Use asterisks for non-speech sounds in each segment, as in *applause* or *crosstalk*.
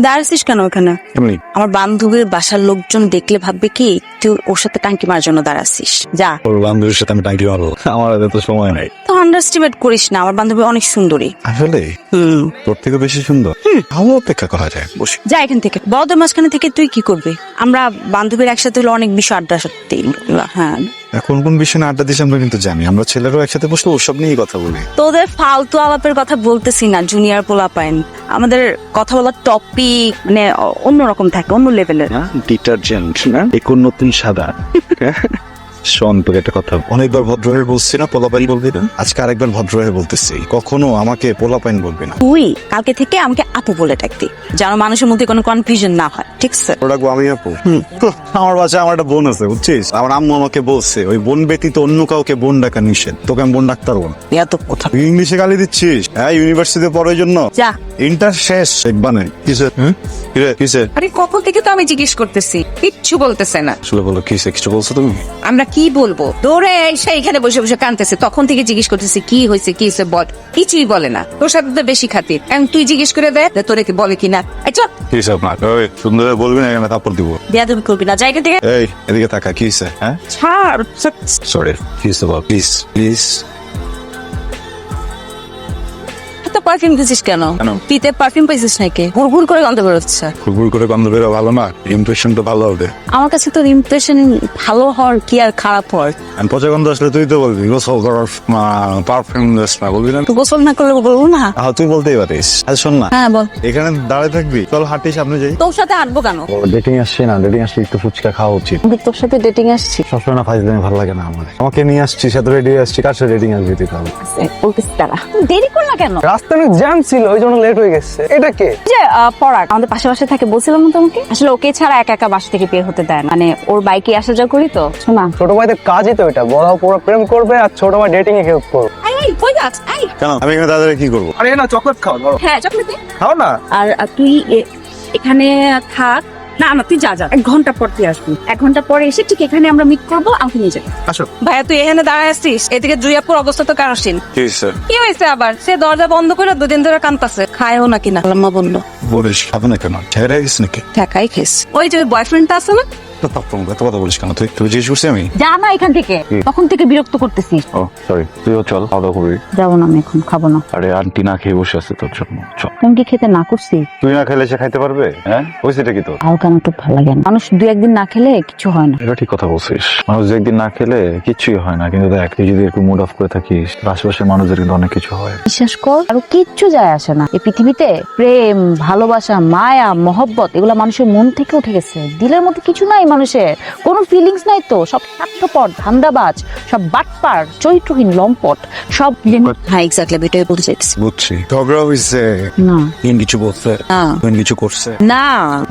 দাঁড়াছিস কেন ওখানে? এমনি আমার বান্ধবীর বাসার লোকজন দেখলে ভাববে কি তুই ওর সাথে টাঙ্কি মারার জন্য দাঁড়াছিস যা। ওর বান্ধবীর সাথে আমি টাঙ্কি মারবো। আমার হাতে তো সময় নাই। তো আন্ডারস্টিমেট করিস না আমার বান্ধবী অনেক সুন্দরী। আসলে? হুম। তোর থেকে বেশি সুন্দর? আমার অপেক্ষা করা যায় বসি। যা এখান থেকে। বড়দের মাঝখানে থেকে তুই কি করবি? আমরা বান্ধবীর একসাথে হলে অনেক বিষয় আড্ডা সত্যি। হ্যাঁ। কোন কোন বিষয়ে না আড্ডা দিছি আমরা কিন্তু জানি। আমরা ছেলেরাও একসাথে বসলে ওসব নিয়েই কথা বলি। তোদের ফালতু আলাপের কথা বলতেছি না জুনিয়র পোলা পাইন আমাদের কথা বলার টপিক মানে অন্যরকম থাকে অন্য লেভেলের ডিটারজেন্ট না? এখন নতুন সাদা। শোন তোকে একটা কথা অনেকবার ভদ্র হয়ে বলছি না পোলাপাইন বলবি না? আজকে আরেকবার ভদ্র হয়ে বলতেছি। কখনো আমাকে পোলাপাইন বলবি না। তুই কালকে থেকে আমাকে আপু বলে ডাকতি যেন মানুষের মধ্যে কোনো কনফিউশন না হয়। ঠিক আছে রাখব আমি আপু। আমার বাসায় আমার একটা বোন আছে বুঝছিস? আমার আম্মু আমাকে বলছে ওই বোন ব্যতীত অন্য কাউকে বোন ডাকা নিষেধ। তোকে আমি বোন ডাকতে পারব না। এত কথা। ইংলিশে গালি দিচ্ছিস? হ্যাঁ ইউনিভার্সিটিতে পড়ার জন্য? যা। ইন্টার শেষ একবানে কিসে কিরে কিসে আরে কখন থেকে তো আমি জিজ্ঞেস করতেছি কিচ্ছু বলতেছে না। আসলে বলো কিসে কিছু বলছো তুমি? আমরা কি বলব? দৌড়ে এসে এখানে বসে বসে কানতেছে তখন থেকে জিজ্ঞেস করতেছি কি হয়েছে কি হয়েছে বল। কিছুই বলে না। তোর সাথে তো বেশি খাতির। এখন তুই জিজ্ঞেস করে দে যে তোরে কি বলে কিনা। এই চল। কিসে আপনার? ওই সুন্দর বলবি না এখানে তারপর দিব। বেয়াদবি করবি না জায়গা থেকে। এই এদিকে তাকা কিসে হ্যাঁ? ছাড় সরি কিসে বল প্লিজ প্লিজ পারফিউম দিছিস কেন? পিতে পারফিউম পাইছিস নাকি? ঘুর ঘুর করে গন্ধ বেরোচ্ছে। ফুরফুর করে গন্ধ বেরো ভালো না ইমপ্রেশন তো ভালো হবে। আমার কাছে তোর ইমপ্রেশন ভালো হওয়ার কি আর খারাপ হওয়ার? আর পচা গন্ধ আসলে তুই তো বলবি গোসল করার পারফিউম না বলবি না? তুই গোসল না করলে বলব না। হ্যাঁ তুই বলতেই পারিস। আচ্ছা শোন না হ্যাঁ বল। এখানে দাঁড়ায় থাকবি? চল হাঁটি সামনে যাই। তোর সাথে হাঁটবো কেন? ডেটিং আসছে না ডেটিং আসলে একটু ফুচকা খাওয়া উচিত। আমি তোর সাথে ডেটিং আসছি। সবসময় না ফাইজ দিনে ভালো লাগে না আমার। আমাকে নিয়ে আসছি সাথে রেডি আসছি কার সাথে রেডিং আসবি তুই তাহলে? বলতেছি তারা। দেরি কর না কেন? রাস্তায় অনেক জ্যাম ছিল ওই জন্য লেট হয়ে গেছে। এটা কে? যে আহ, পরাগ আমাদের পাশে পাশে থাকে বলছিলাম না তোমাকে? আসলে ওকে ছাড়া একা একা বাসা থেকে বের হতে দেয় না। মানে ওর বাইকে আসা যাওয়া করি তো? শোনা। ছোট ভাইদের কাজই তো এটা বড় পুরো প্রেম করবে আর ছোট ভাই ডেটিং এ হেল্প করবে। এই, এই, কই যাস? এই। কেন? আমি এখানে দাদারে কি করব? আরে না চকলেট খাও ধরো। হ্যাঁ চকলেট দে। খাও না? আর আর তুই এ- এখানে থাক। না না তুই যা যা। এক ঘণ্টা পর তুই আসবি। এক ঘণ্টা পরে এসে ঠিক এখানে আমরা মিট করব আমাকে নিয়ে যাবি। আসো। ভাইয়া তুই এখানে দাঁড়ায় আসছিস? এদিকে জুইয়াপুর অবস্থা তো কারসিন। কি হয়েছে? আবার? সে দরজা বন্ধ করে দুদিন ধরে কানতাছে খায়ও নাকি না। আল্লাহ বলল। বলিস খাব না? কেন ছেড়ে গেছিস নাকি? ঠেকাই খেস ওই যে বয়ফ্রেন্ডটা আছে না? এত কথা বলিস কেন? তুই তুই জিজ্ঞেস করছি আমি? যা না এখান থেকে। তখন থেকে বিরক্ত করতেছিস। ও সরি তুইও চল খাওয়া দাওয়া করবি। যাব না আমি এখন খাব না। আরে আন্টি না খেয়ে বসে আছে তোর জন্য চল। তুমি কি খেতে না করছি তুই না খেলে সে খাইতে পারবে? হ্যাঁ? হয়েছেটা কি তোর? আর কেন একটু ভালো লাগে না। মানুষ দু একদিন না খেলে কিছু হয় না। এটা ঠিক কথা বলছিস। মানুষ একদিন না খেলে কিচ্ছুই হয় না। কিন্তু দেখ তুই যদি একটু মুড অফ করে থাকিস আশেপাশের মানুষদের কিন্তু অনেক কিছু হয়। বিশ্বাস কর আর কিচ্ছু যায় আসে না। এই পৃথিবীতে প্রেম ভালোবাসা মায়া মহব্বত এগুলো মানুষের মন থেকে উঠে গেছে। দিলের মধ্যে কিছু নাই মানুষের কোনো ফিলিংস নাই তো। সব স্বার্থপর ধান্দাবাজ সব বাটপার চরিত্রহীন লম্পট। সব হ্যাঁ এক্স্যাক্টলি এটাই বলতে চাইছি বুঝছি। ঝগড়া হয়েছে না। ইন কিছু বলছে না। কিছু করছে। না।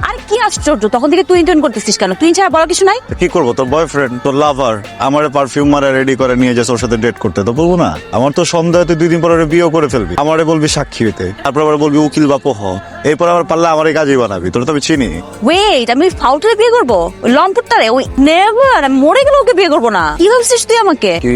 আর কি আশ্চর্য তখন থেকে তুই ইন্টার্ন করতেছিস কেন? তুই ছাড়া বলার কিছু নাই? কি করব? তোর বয়ফ্রেন্ড তোর লাভার আমার পারফিউম মারা রেডি করে নিয়ে যাস ওর সাথে ডেট করতে। তো বলব না। আমার তো সন্দেহ তুই দুই দিন পরে বিয়ে করে ফেলবি। আমারে বলবি সাক্ষী হইতে। তারপর আবার বলবি উকিল বাপো হ এরপর আবার পারলে আমার এই কাজই বানাবি। তোর তো আমি চিনি। ওয়েট আমি ফাউটারে বিয়ে করব? লম্পটটারে ওই নেভার মরে গেলে ওকে বিয়ে করব না। কি ভাবছিস তুই আমাকে? কি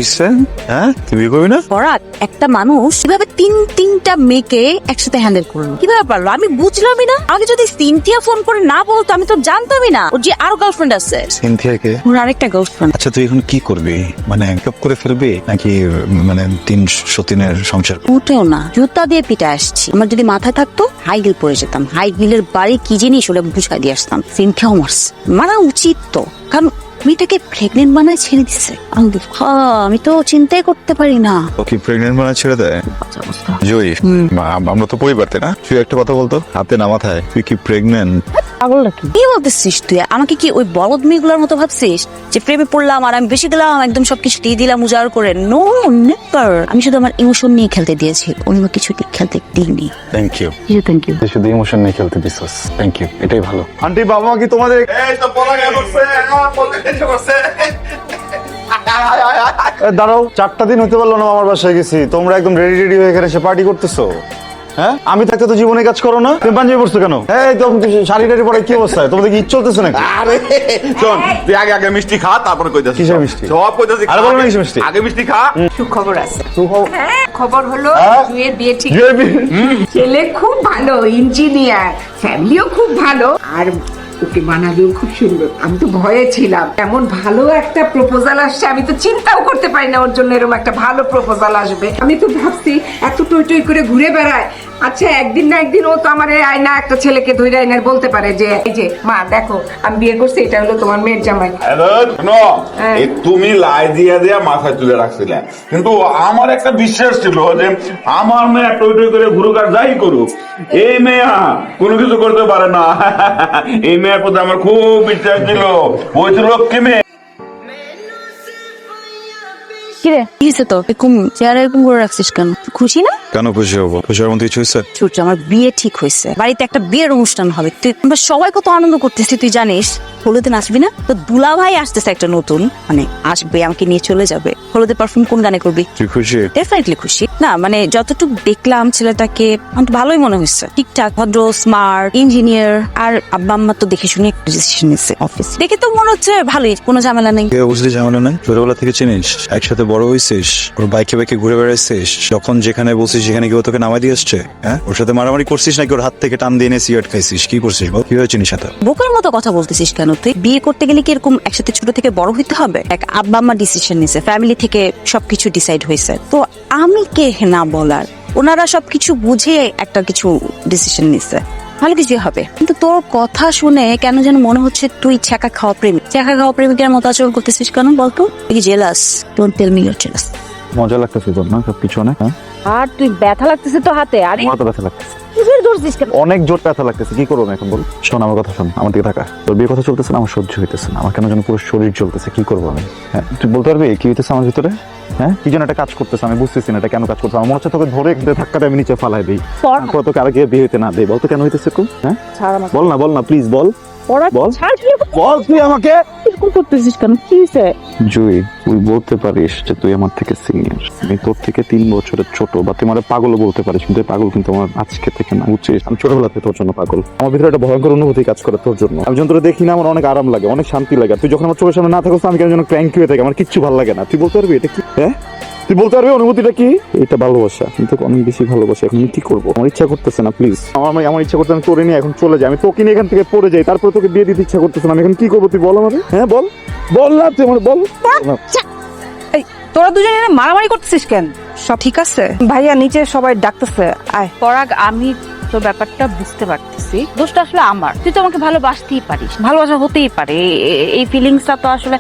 হ্যাঁ? তুই বিয়ে করবি না? পরাগ একটা মানুষ কীভাবে তিন তিনটা মেয়েকে একসাথে হ্যান্ডেল করল? কীভাবে পারল? আমি বুঝলামই না। আমাকে যদি সিনথিয়া ফোন করে না বলতো আমি তো জানতামই না। ওর যে আরও গার্লফ্রেন্ড আছে। সিনথিয়াকে ওর আরেকটা গার্লফ্রেন্ড আচ্ছা তুই এখন কি করবি? মানে চুপ করে ফেলবি নাকি মানে তিন সতীনের সংসার উঠেও না। জুতা দিয়ে পিঠে আসছি। আমার যদি মাথায় থাকতো হাই হিল পরে যেতাম। হাই হিলের বাড়ি কি জিনিস ওটা বুঝাই দিয়ে আসতাম। সিনথিয়াও মারছে। মারা উচিত তো কারণ মেয়েটাকে প্রেগনেন্ট বানায় ছেড়ে দিচ্ছে আল্লাহ, হ্যাঁ, আমি তো চিন্তাই করতে পারি না। ও কি প্রেগনেন্ট মানে ছেড়ে দেয়? জয়ী আমরা তো পরিবার না? তুই একটা কথা বলতো হাতে না মাথায় তুই কি প্রেগনেন্ট পাগল নাকি? কি বলতেছিস তুই? আমাকে কি ওই বলদ মেয়েগুলোর মতো ভাবছিস? যে প্রেমে পড়লাম আর আমি বেশি দিলাম একদম সবকিছু দিয়ে দিলাম উজাড় করে। নো নেভার আমি শুধু আমার ইমোশন নিয়ে খেলতে দিয়েছি। অন্য কিছু খেলতে দিইনি। থ্যাংক ইউ কিছু থ্যাংক ইউ শুধু ইমোশন নিয়ে খেলতে দিছিস। থ্যাংক ইউ এটাই ভালো। আন্টি বাবা কি তোমাদের এ, দাঁড়াও চারটা দিন হতে পারল না আমার বাসায় গেছি। তোমরা একদম রেডি রেডি হয়ে এখানে এসে পার্টি করতেছো। হ্যাঁ? আমি থাকতে তো জীবনে কাজ করো না। তুমি পাঞ্জাবি পড়ছো কেন? এই তো শাড়ি টাড়ি পরে কি অবস্থা? তোমাদের কি ঈদ চলতেছে নাকি? আরে শোন তুই আগে আগে মিষ্টি খা তারপরে কইতাছিস কিসের মিষ্টি? সব কইতাছিস আরে বলো না কিসের মিষ্টি? আগে মিষ্টি খা। সুখবর আছে। হ্যাঁ খবর হলো হ্যাঁ? জুয়ের বিয়ে ঠিক ছেলে খুব ভালো ইঞ্জিনিয়ার ফ্যামিলিও খুব ভালো। আর ওকে বানাবেও খুব সুন্দর। আমি তো ভয়ে ছিলাম। এমন ভালো একটা প্রপোজাল আসছে, আমি তো চিন্তাও করতে পারি না ওর জন্য এরকম একটা ভালো প্রপোজাল আসবে। আমি তো ভাবছি, এত টই টই করে ঘুরে বেড়ায় আচ্ছা একদিন না একদিন ও তো আমার এই আয়না একটা ছেলেকে ধরে আয়নার বলতে পারে যে এই যে মা দেখো আমি বিয়ে করছি এটা হলো তোমার মেয়ের জামাই। শোনো হ্যাঁ। এই তুমি লাই দিয়া দিয়া মাথায় তুলে রাখছিলে। কিন্তু আমার একটা বিশ্বাস ছিল যে আমার মেয়ে টই টই করে ঘুরুক আর যাই করুক। এই মেয়া কোনো কিছু করতে পারে না। *laughs* এই মেয়ের প্রতি আমার খুব বিশ্বাস ছিল। ওই তো লক্ষ্মী মেয়ে। কিরে? কি হয়েছে তো এরকম চেয়ারে এরকম করে রাখছিস কেন? খুশি না? কেন খুশি হব? খুশি হওয়ার মতো কিছু হয়েছে সূর্য আমার বিয়ে ঠিক হয়েছে বাড়িতে একটা বিয়ের অনুষ্ঠান হবে। তুই আমরা সবাই কত আনন্দ করতেছি তুই জানিস? হলুদে নাচবি না? তো দুলা ভাই আসতেছে একটা নতুন। মানে আসবে আমাকে নিয়ে চলে যাবে। হলুদে পারফিউম কোন গানে করবি? তুই খুশি? ডেফিনেটলি খুশি। না মানে যতটুকু দেখলাম ছেলেটাকে আমার তো ভালোই মনে হয়েছে ঠিকঠাক ভদ্র স্মার্ট ইঞ্জিনিয়ার আর আব্বা আম্মা তো দেখে শুনে একটা ডিসিশন নিচ্ছে অফিস দেখে তো মনে হচ্ছে ভালোই কোনো ঝামেলা নেই। বুঝলি ঝামেলা নাই? ছোটবেলা থেকে চিনিস? একসাথে বড় হয়েছিস ওর বাইকে বাইকে ঘুরে বেড়াইছিস, যখন যেখানে বলছিস সেখানে কেউ তোকে নামাই দিয়ে আসছে হ্যাঁ? ওর সাথে মারামারি করছিস নাকি ওর হাত থেকে টান দিয়ে এনে সিগারেট খাইছিস? কি করছিস কি হয়েছে সাথে বোকার মতো কথা বলতেছিস কেন তুই? বিয়ে করতে গেলে কি এরকম একসাথে ছোট থেকে বড় হইতে হবে? এক আব্বা আম্মা ডিসিশন নিছে ফ্যামিলি থেকে সবকিছু ডিসাইড হয়েছে তো আমি কে না বলার? ওনারা সবকিছু বুঝে একটা কিছু ডিসিশন নিছে। ভালো কিছু হবে। কিন্তু তোর কথা শুনে কেন যেন মনে হচ্ছে তুই ছ্যাঁকা খাওয়া প্রেমিক? ছ্যাঁকা খাওয়া প্রেমিকের মতো আচরণ করতেছিস কেন বলতো? তুই jealous don't tell me your jealous মজা লাগতেছে তোর না? সব পিছনে হ্যাঁ? আর তুই ব্যথা লাগতেছে তো হাতে আরে আমার তো ব্যথা লাগতেছে। অনেক জোর ব্যথা লাগতেছে কি করব এখন বল? শোন আমার কথা শোন আমার দিকে থাকা তোর বিয়ে কথা চলতেছে না আমার সহ্য হইতেছে না। আমার কেন যেন পুরো শরীর চলতেছে কি করব আমি? হ্যাঁ তুই বলতে পারবি কি হইতেছে আমার ভিতরে? হ্যাঁ? কি যেন একটা কাজ করতেছে আমি বুঝতেছি না এটা কেন কাজ করতেছে। আমার মনে হচ্ছে তোকে ধরে একটা ধাক্কাটা আমি নিচে ফালাই দিই। তারপর তোকে আগে বিয়ে হইতে না দেই। বল তো কেন হইতেছে কো হ্যাঁ? বল না বল না প্লিজ বল। বল। বল তুই আমাকে। এরকম করতেছিস কেন? কি হয়েছে জুই, তুই বলতে পারিস যে তুই আমার থেকে সিনিয়র আমি তোর থেকে তিন বছরের ছোট, বা তুই আমার পাগলও বলতে পারিস, কিন্তু পাগল কিন্তু আমার আজকে থেকে না, বুঝছিস? আমি ছোটবেলা থেকে তোর জন্য পাগল। আমার ভিতরে একটা ভয়ঙ্কর অনুভূতি কাজ করে তোর জন্য। আমি যখন তোর দেখি না, আমার অনেক আরাম লাগে, অনেক শান্তি লাগে। তুই যখন আমার চোখের সামনে না থাকো আমি কেন যেন ক্র্যাঙ্কি হয়ে থাকি, আমার কিচ্ছু ভালো লাগে না। তুই বলতে পারবি? এটা কি? হ্যাঁ? তুই বলতে পারবি অনুভূতিটা কি? এটা ভালোবাসা কিন্তু অনেক বেশি ভালোবাসা এখন আমি কি করব? আমার ইচ্ছা করতেছে না প্লিজ আমার আমার ইচ্ছা করতে আমি তোরে নিয়ে এখন চলে যাই আমি তোকে নিয়ে এখান থেকে পড়ে যাই তারপরে তোকে বিয়ে দিতে ইচ্ছা করতেছে না আমি এখন কি করব তুই বল আমাকে হ্যাঁ বল। বল না তুই আমার বল। এই, তোরা দুজনে এখানে মারামারি করতেছিস কেন? সব ঠিক আছে? ভাইয়া নিচে সবাই ডাকতেছে আয়। পরাগ আমি তোর ব্যাপারটা বুঝতে পারতেছি। দোষটা আসলে আমার। তুই তো আমাকে ভালোবাসতেই পারিস। ভালোবাসা হতেই পারে। এই ফিলিংসটা তো আসলে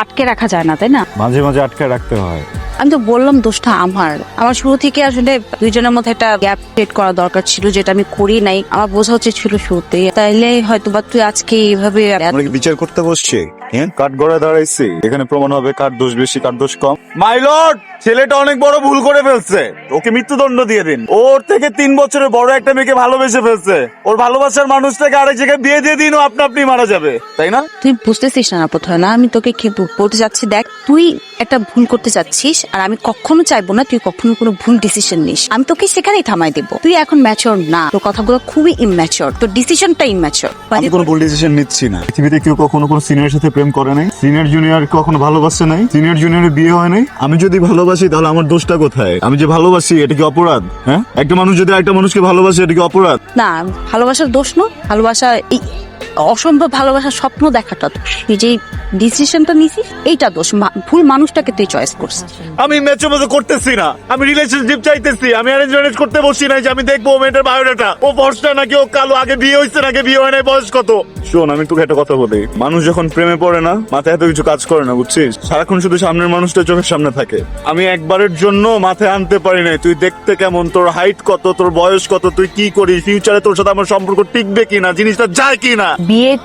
আটকে রাখা যায় না তাই না? মাঝে মাঝে আটকে রাখতে হয়। আমি তো বললাম দোষটা আমার। আমার শুরু থেকে আসলে দুইজনের মধ্যে একটা গ্যাপ ক্রিয়েট করা দরকার ছিল, যেটা আমি করি নাই। আমার বোঝা উচিত ছিল শুরুতে তাইলে হয়তো বা তুই আজকে এইভাবে বিচার করতে বসছি? হ্যাঁ কাঠ গড়ে দাঁড়াইছি। এখানে প্রমাণ হবে কার দোষ বেশি কার দোষ কম। মাই লর্ড ছেলেটা অনেক বড় ভুল করে ফেলছে। ওকে মৃত্যুদণ্ড দিয়ে দিন। ওর থেকে তিন বছরের বড় একটা মেয়েকে ভালোবেসে ফেলছে। ওর ভালোবাসার মানুষটাকে আরেক জায়গায় বিয়ে দিয়ে দিন ও আপনা আপনি মারা যাবে। তাই না? তুই বুঝতেছিস না প্রথমে না? আমি তোকে কি বলতে চাচ্ছি দেখ তুই একটা ভুল করতে চাচ্ছিস আর আমি কখনো চাইব না তুই কখনো কোনো ভুল ডিসিশন নিস। আমি তোকে সেখানেই থামাই দেবো। তুই এখন ম্যাচিওর না। তোর কথাগুলো খুবই ইম্যাচিওর তোর ডিসিশনটা ইম্যাচিওর আমি কোনো ভুল ডিসিশন নিচ্ছি না। পৃথিবীতে কেউ কখনো কোনো সিনিয়রের সাথে প্রেম করে নাই। সিনিয়র জুনিয়র কখনো ভালোবাসে নাই। সিনিয়র জুনিয়রের বিয়ে হয় নাই। আমি যদি ভালোবাসি, তাহলে আমার দোষটা কোথায়? আমি যে ভালোবাসি, এটা কি অপরাধ? হ্যাঁ? একটা মানুষ যদি একটা মানুষকে ভালোবাসে, এটা কি অপরাধ? না, ভালোবাসার দোষ না। ভালোবাসা অসম্ভব ভালোবাসার স্বপ্ন দেখাটা দোষ। তুই যে ডিসিশনটা নিছিস এইটা দোষ। ভুল মানুষটাকে তুই চয়েস করছিস। আমি ম্যাচে মতো করতেছি না। আমি রিলেশনশিপ চাইতেছি। আমি অ্যারেঞ্জ ম্যারেজ করতে বসি নাই যে আমি দেখব ও মেয়েটার বায়োডাটা ও ফর্সটা নাকি ও কালো আগে বিয়ে হয়েছে নাকি বিয়ে হয় নাই বয়স কত? শোন আমি তোকে একটা কথা বলি। মানুষ যখন প্রেমে পড়ে না মাথায় এত কিছু কাজ করে না বুঝছিস? সারাক্ষণ শুধু সামনের মানুষটা চোখের সামনে থাকে। আমি একবারের জন্য মাথায় আনতে পারি নাই। তুই দেখতে কেমন? তোর হাইট কত? তোর বয়স কত? তুই কি করিস? ফিউচারে তোর সাথে আমার সম্পর্ক টিকবে কিনা? জিনিসটা যায় কিনা? বিয়ে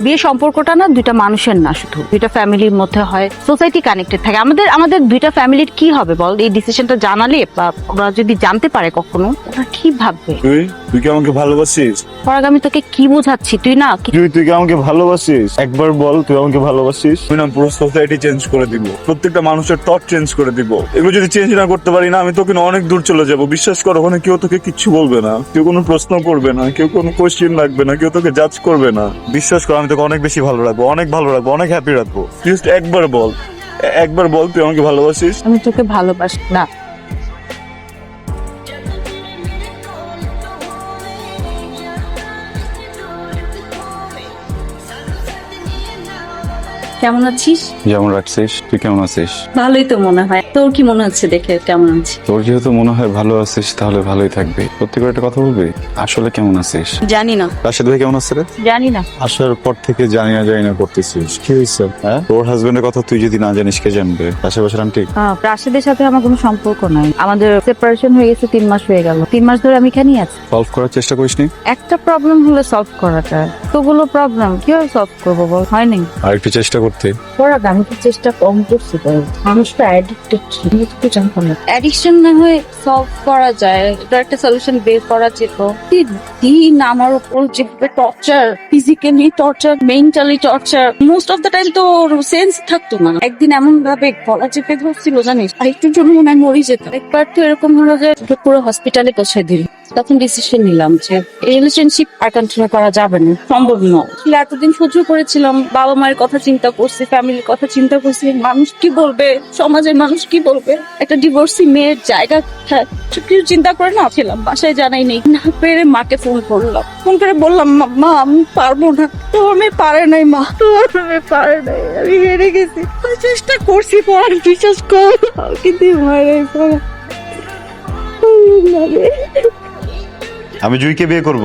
বিয়ে সম্পর্কটা না দুইটা মানুষের না শুধু। দুইটা ফ্যামিলির মধ্যে হয় সোসাইটি কানেক্টেড থাকে। আমাদের আমাদের দুইটা ফ্যামিলির কি হবে বল? এই ডিসিশনটা জানালে বা ওরা যদি জানতে পারে কখনো ওরা কি ভাববে? তুই তুই কি আমাকে ভালোবাসিস? পরাগ আমি তোকে কি বোঝাচ্ছি? তুই না কি- তুই তুই কি আমাকে ভালোবাসিস? একবার বল তুই আমাকে ভালোবাসিস? তুই না পুরো সোসাইটি চেঞ্জ করে দিব। প্রত্যেকটা মানুষের টট চেঞ্জ করে দিব। এগুলো যদি চেঞ্জ না করতে পারি না আমি তোকে না অনেক দূর চলে যাব। বিশ্বাস কর ওখানে কেউ তোকে কিচ্ছু বলবে না। কেউ কোনো প্রশ্ন করবে না কেউ কোনো কোশ্চেন রাখবে না কেউ তোকে জাজ করবে না। বিশ্বাস কর, আমি তোকে অনেক বেশি ভালো রাখব, অনেক ভালো রাখব, অনেক হ্যাপি রাখব। জাস্ট একবার বল একবার বল তুই আমাকে ভালোবাসিস? আমি তোকে ভালোবাসি, না। কেমন আছিস? যেমন রাখছিস তুই কেমন আছিস? ভালোই তো মনে হয়। তোর কি মনে হচ্ছে দেখে কেমন আছিস? তোর যেহেতু মনে হয় ভালো আছিস তাহলে ভালোই থাকবি। সত্যি করে একটা কথা বলবি? আসলে কেমন আছিস? জানি না। রাশেদ ভাই কেমন আছে রে? জানি না। আসার পর থেকে জানি না জানি না করতেছিস। কি হয়েছে? হ্যাঁ? তোর হাজবেন্ডের কথা তুই যদি না জানিস কে জানবে? আশেপাশের আন্টি আহ, রাশেদের সাথে আমার কোনো সম্পর্ক নাই। আমাদের সেপারেশন হয়ে গেছে তিন মাস হয়ে গেল। তিন মাস ধরে আমি এখানেই আছি। সলভ করার চেষ্টা করিসনি? একটা প্রবলেম হলে সলভ করাটা। তোগুলো প্রবলেম কীভাবে সলভ করব বল? হয়নি? আর একটু চেষ্টা করতে। করাটা আমি তো চেষ্টা কম করছি মানুষ তো অ্যাডিক্টেড আমি তো জানতাম না। অ্যাডিকশন না হয়ে সলভ করা যায়। এটা একটা সলিউশন বের করা যেত। কি দিন আমার উপর যেভাবে torture physically torture mentally torture most of the time তো সেন্স থাকতো না। একদিন এমন ভাবে গলা চেপে ধরছিল জানিস? আর একটুর জন্য মনে হয় মরে যেত একবার তো এরকম হলো যে পুরো হসপিটালে পৌঁছে দিল তখন ডিসিশন নিলাম যে রিলেশনশিপ আর কন্টিনিউ করা যাবে না। সম্ভব আসলে এতদিন সহ্য করেছিলাম, বাবা মায়ের কথা চিন্তা করছি, ফ্যামিলির কথা চিন্তা করছি, মানুষ কি বলবে, সমাজের মানুষ কি বলবে? একটা ডিভোর্সি মেয়ের জায়গা কিছু চিন্তা করে না ছিলাম বাসায় জানাই নেই। না পেরে মাকে ফোন করলাম। ফোন করে বললাম, "মা- আমি পারব না। তো আমি পারে নাই, মা। তো আমি পারে নাই, আমি হেরে গেছি। চেষ্টা করছি পড়ার, বিশ্বাস কর। কিন্তু মারে পড়া। আমি জুইকে বিয়ে করব।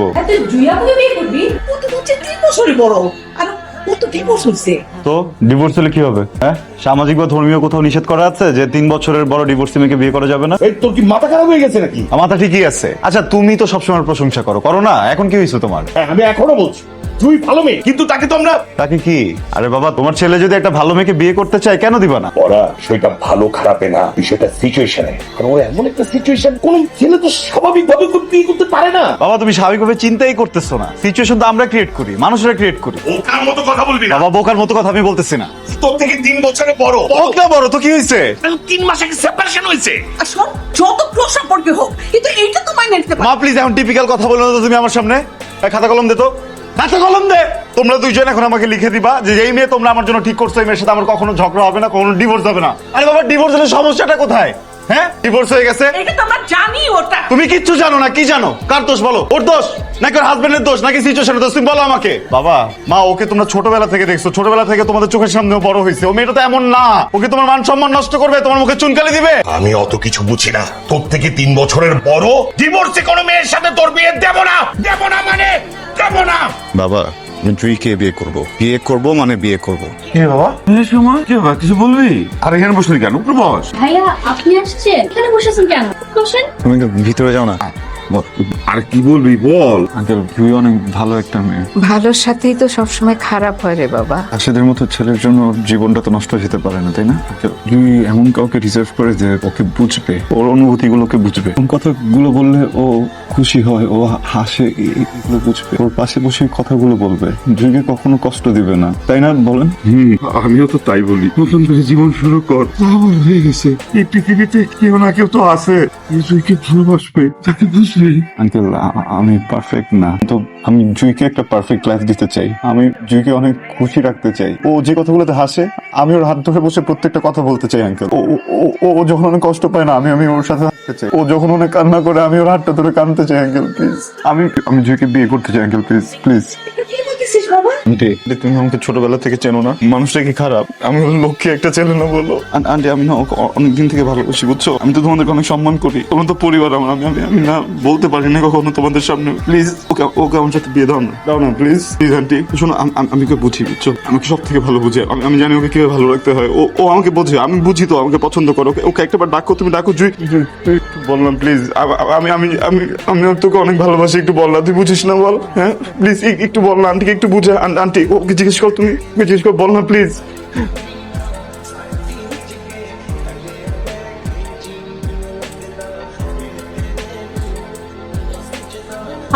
জুয়াকে বিয়ে করবি? ও তো হচ্ছে তিন বছরই বড়। আর ও তো ডিভোর্স হচ্ছে তো ডিভোর্স হলে কি হবে হ্যাঁ? সামাজিক বা ধর্মীয় কোথাও নিষেধ করা আছে যে তিন বছরের বড় ডিভোর্স মেয়েকে বিয়ে করা যাবে না? এই তোর কি মাথা খারাপ হয়ে গেছে নাকি? মাথা ঠিকই আছে। আচ্ছা তুমি তো সবসময় প্রশংসা করো। করো না এখন কি হয়েছে তোমার? হ্যাঁ, আমি এখনও বলছি। তুই ভালো মেয়ে কিন্তু তাকে তো আমরা তাকে কি? আরে বাবা তোমার ছেলে যদি একটা ভালো মেয়েকে বিয়ে করতে চায় কেন দিবা না? ওরা সেটা ভালো খারাপে না বিষয়টা সিচুয়েশনে কারণ ও এমন একটা সিচুয়েশন কোন ছেলে তো স্বাভাবিক ভাবে বিয়ে করতে পারে না। বাবা তুমি স্বাভাবিকভাবে চিন্তাই করতেছো না। সিচুয়েশন তো আমরা ক্রিয়েট করি মানুষরা ক্রিয়েট করি। ওকার মতো কথা বলবি না। বাবা বোকার মতো কথা আমি বলতেছি না। তোর থেকে তিন বছরে বড়। হোক না বড় তো কি হয়েছে? তিন মাসে সেপারেশন হয়েছে? আর শোন যত ক্লোজ সম্পর্কে হোক কিন্তু এইটা তো মাইনে নিতে পারে মা প্লিজ এখন টিপিক্যাল কথা বলো না তো তুমি আমার সামনে। এই খাতা কলম দে তো। খাতা কলম দে। তোমরা দুইজন এখন আমাকে লিখে দিবা যে এই মেয়ে তোমরা আমার জন্য ঠিক করছ এই মেয়ের সাথে আমার কখনো ঝগড়া হবে না কখনো ডিভোর্স হবে না। আরে বাবা ডিভোর্স হলে সমস্যাটা কোথায়? হ্যাঁ? ডিভোর্স হয়ে গেছে? এটা তো আমরা জানি ওটা। তুমি কিচ্ছু জানো না কি জানো? কার দোষ বলো? ওর দোষ? নাকি ওর হাজবেন্ডের দোষ নাকি সিচুয়েশনের দোষ? তুমি বলো আমাকে। বাবা। মা ওকে তোমরা ছোটবেলা থেকে দেখছ। ছোটবেলা থেকে তোমাদের চোখের সামনেও বড় হয়েছে। ও মেয়েটা তো এমন না। ওকে তোমার মান সম্মান নষ্ট করবে তোমার মুখে চুনকালি দিবে। আমি অত কিছু বুঝি না। তোর থেকে তিন বছরের বড় ডিভোর্সে কোনো মেয়ের সাথে তোর বিয়ে দেব না। দেব না মানে দেব না। বাবা আমি জুইকে বিয়ে করব? বিয়ে করব মানে বিয়ে করব? কে বাবা সময় কি বাবা কিছু বলবি? আর এখানে বসলি কেন? উপরে বস। ভাইয়া আপনি আসছেন? এখানে বসেছেন কেন? বসেন। তুমি ভিতরে যাও না। আর কি বলবি বল। আঙ্কেল জুই অনেক ভালো একটা মেয়ে। ভালোর সাথেই তো সবসময় খারাপ হয় রে বাবা। রাশেদের মতো ছেলের জন্য জীবনটা তো নষ্ট হতে পারে না তাই না? জুই এমন কাউকে রিজার্ভ করে যে ওকে বুঝবে ওর অনুভূতি গুলোকে বুঝবে। কোন কথাগুলো বললে ও খুশি হয় ও হাসে এগুলো বুঝবে। ওর পাশে বসে কথাগুলো বলবে জুইকে কখনো কষ্ট দিবে না তাই না? বলেন। হুম আমিও তো তাই বলি। নতুন করে জীবন শুরু কর। হয়ে গেছে। এই পৃথিবীতে কেউ না কেউ তো আছে। তুইকে ভালোবাসবে তাকে বুঝবি আঙ্কেল আমি পারফেক্ট না। তো আমি জুইকে একটা পারফেক্ট লাইফ দিতে চাই। আমি জুইকে অনেক খুশি রাখতে চাই। ও যে কথাগুলোতে হাসে আমি ওর হাত ধরে বসে প্রত্যেকটা কথা বলতে চাই আঙ্কেল। ও ও- ও- ও ও যখন অনেক কষ্ট পায় না আমি আমি ওর সাথে থাকতে চাই। ও যখন অনেক কান্না করে আমি ওর হাতটা ধরে কাঁদতে চাই আঙ্কেল প্লিজ আমি আমি জুইকে বিয়ে করতে চাই আঙ্কেল প্লিজ প্লিজ কি আন্টি তুমি আমাকে ছোটবেলা থেকে চেনো না? মানুষটা কি খারাপ? আমি ওর লক্ষ্যে একটা ছেলে না বলো? আন- আন্টি আমি না অনেকদিন থেকে ভালোবাসি বুঝছ? আমি তো তোমাদেরকে অনেক সম্মান করি। তোমার তো পরিবার আমার আমি আমি আমি না বলতে পারি না কখনো তোমাদের সামনে। প্লিজ ওকে ওকে আমার সাথে বিয়ে দাও না। দাও না প্লিজ প্লিজ আন্টি শোনো আম- ওকে বুঝি বুঝছ? আমাকে সব থেকে ভালো বুঝে। আমি আমি জানি ওকে কীভাবে ভালো রাখতে হয়। ও ও আমাকে বোঝে আমি বুঝি তো আমাকে পছন্দ করো। ওকে একটাবার ডাকো তুমি ডাকো জুই। একটু বললাম প্লিজ আমি আমি আমি আমি তোকে অনেক ভালোবাসি একটু বল না। তুই বুঝিস না বল হ্যাঁ? প্লিজ একটু বল না আন্টিকে একটু বুঝে। আন- আন্টি ওকে জিজ্ঞেস কর তুমি। ওকে জিজ্ঞেস কর বল না প্লিজ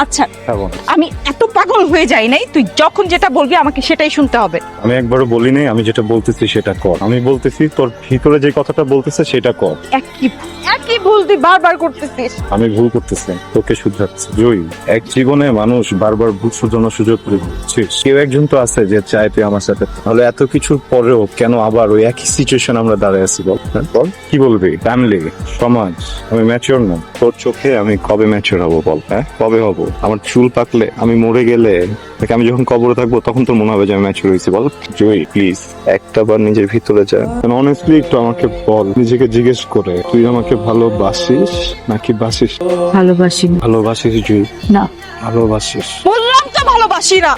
আচ্ছা হ্যাঁ আমি এত পাগল হয়ে যাই নাই তুই যখন যেটা বলবি আমাকে সেটাই শুনতে হবে। আমি একবারও বলি নাই আমি যেটা বলতেছি সেটা কর। আমি বলতেছি তোর ভিতরে যে কথাটা বলতেছে সেটা কর। একই একই ভুল তুই বারবার করতেছিস? আমি ভুল করতেছি তোকে শুধরাচ্ছি। জয়ী এক জীবনে মানুষ বারবার ভুল শুধরানোর সুযোগ করে বুঝছিস কেউ একজন তো আছে যে চায় তুই আমার সাথে। তাহলে এত কিছুর পরেও কেন আবার ওই একই সিচুয়েশন আমরা দাঁড়ায় আছি বল। হ্যাঁ, বল। কি বলবি? ফ্যামিলি সমাজ আমি ম্যাচিওর না। তোর চোখে আমি কবে ম্যাচিওর হব বল? হ্যাঁ কবে হব? আমার চুল পাকলে আমি মরে গেলে তাকে আমি যখন কবরে থাকব তখন তোর মনে হবে যে আমি ম্যাচুর হয়েছি। বল। জুই প্লিজ একটা বার নিজের ভিতরে যা। অনেস্টলি একটু আমাকে বল নিজেকে জিজ্ঞেস করে তুই আমাকে ভালোবাসিস নাকি বাসিস? ভালোবাসি ভালোবাসিস জুই? না। ভালোবাসিস। বললাম তো ভালোবাসি না।